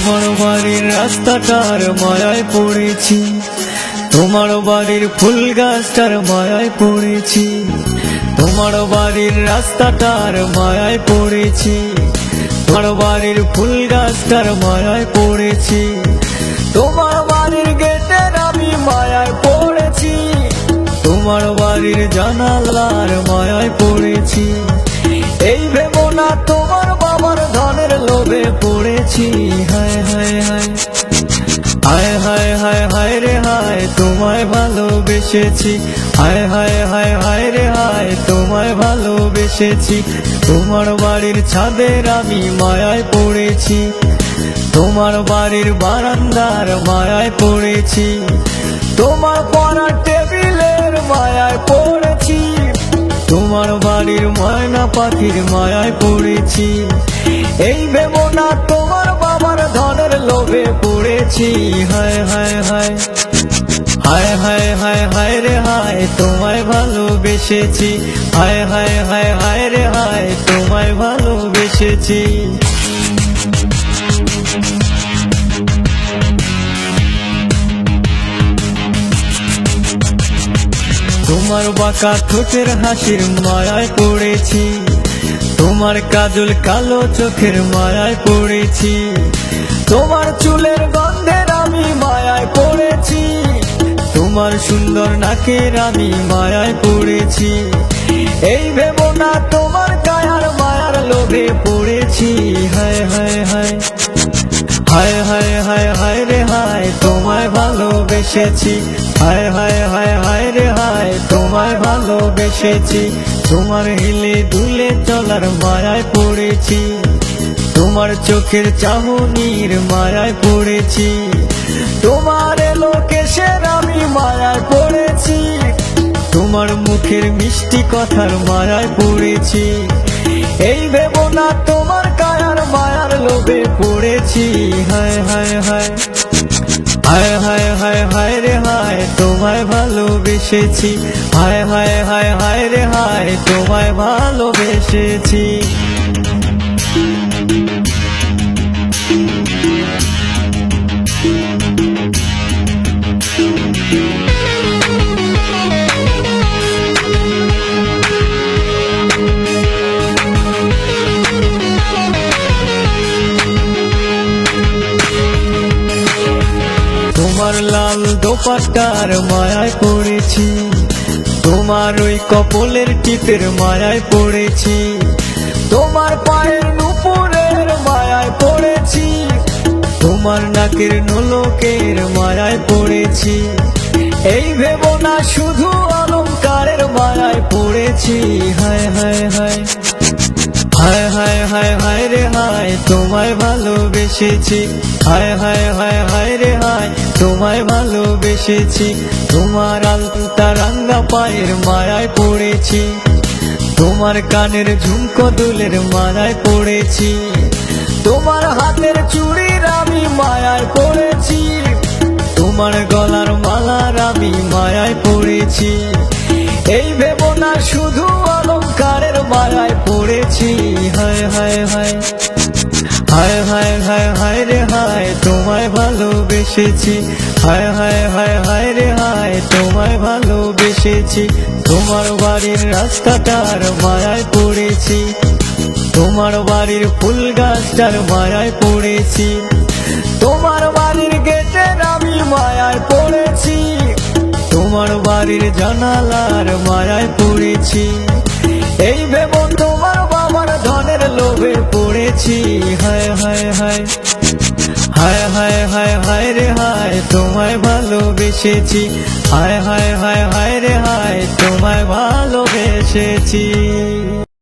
তোমার বাড়ির রাস্তাটার মায়ায় পড়েছি। তোমার বাড়ির ফুল গাছটার মায়ায় পড়েছি। তোমার বাড়ির রাস্তাটার মায়ায় পড়েছি। তোমার বাড়ির ফুল গাছটার মায়ায় পড়েছি। তোমার বাড়ির গেটের আমি মায়ায় পড়েছি। তোমার বাড়ির জানালার মায়ায় পড়েছি। এই ভেবো না তোমার বাবার ধনের লোভে পড়েছি। হায় হায় হায়। হায় হায় হায় হায় রে, হায়, তোমায় ভালোবেসেছি। হায় হায় হায় হায় রে, হায়, তোমায় ভালোবেসেছি। তোমার বাড়ির ছাদের আমি মায়ায় পড়েছি। তোমার বাড়ির বারান্দার মায়ায় পড়েছি। তোমার পড়ার টেবিলের মায়ায় পড়েছি। তোমার বাড়ির ময়না পাখির মায়ায় পড়েছি। এই ভেবো না তোমার বাবার ধনের লোভে পড়েছি। হায় হায় হায়। হায় হায় হায় হায় রে হায়, তোমায় ভালোবেসেছি। হায় হায় হায় হায় রে হায়, তোমায় ভালোবেসেছি। তোমার বাঁকা ঠোঁটের হাসির মায়ায় পড়েছি। তোমার কাজল কালো চোখের মায়ায় পড়েছি। তোমার চুলের তোমার সুন্দর নাকের আমি মায়ায় পড়েছি। এই ভেবো না তোমার কায়ার মায়ার লোভে পড়েছি। হায় হায় হায়। হায় হায় হায় হায় রে, হায়, তোমায় ভালোবেসেছি। হায় হায় হায় হায় রে, হায়, তোমায় ভালোবেসেছি। তোমার হিলে দুলে চলার মায়ায় পড়েছি। তোমার চোখের চাহনির মায়ায় পড়েছি। তোমার লোকেশের আমি মায়ায় পড়েছি। তোমার মুখের মিষ্টি কথার মায়ায় পড়েছি। এই ভেবো না তোমার কায়ার মায়ার লোভে পড়েছি। হায় হায় হায় হায় হায় হায় হায় রে, হায়, তোমায় ভালোবেসেছি। হায় হায় হায় হায় রে, হায়, তোমায় ভালোবেসেছি। লাল মায়ায় পড়েছি। তোমার ওই কপলের টিপের মায়ায় পড়েছি। তোমার পায়ের নুপুরের মায়ায় পড়েছি। তোমার নাকের নোলকের মায়ায় পড়েছি। এই ভেবনা শুধু অলংকারের মায়ায় পড়েছি। হায় হায় হায়। হায় হায় হায় হায় রে হায়, তোমায় ভালোবেসেছি। হায় হায় হায় হায় রে হায়, তোমায় ভালোবেসেছি। তোমার আলতা রাঙ্গা পায়ের মায়ায় পড়েছি। তোমার কানের ঝুমকো দুলের মায়ায় পড়েছি। তোমার হাতের চুড়ির আমি মায়ায় পড়েছি। তোমার গলার মালার আমি মায়ায় পড়েছি। হায় হায়। হায় হায় হায় হায় রে হায়, তোমায় ভালোবেসেছি। হায় হায় হায় হায় রে হায়, তোমায় ভালোবেসেছি। তোমার বাড়ির রাস্তাটার মায়ায় পড়েছি। তোমার বাড়ির ফুল গাছটার মায়ায় পড়েছি। তোমার বাড়ির গেটের আমি মায়ায় পড়েছি। তোমার বাড়ির জানালার মায়ায় পড়েছি। হায় হায় রে হায় তোমায় ভালোবেসেছি। হায় হায় হায় হায় রে হায় তোমায় ভালোবেসেছি।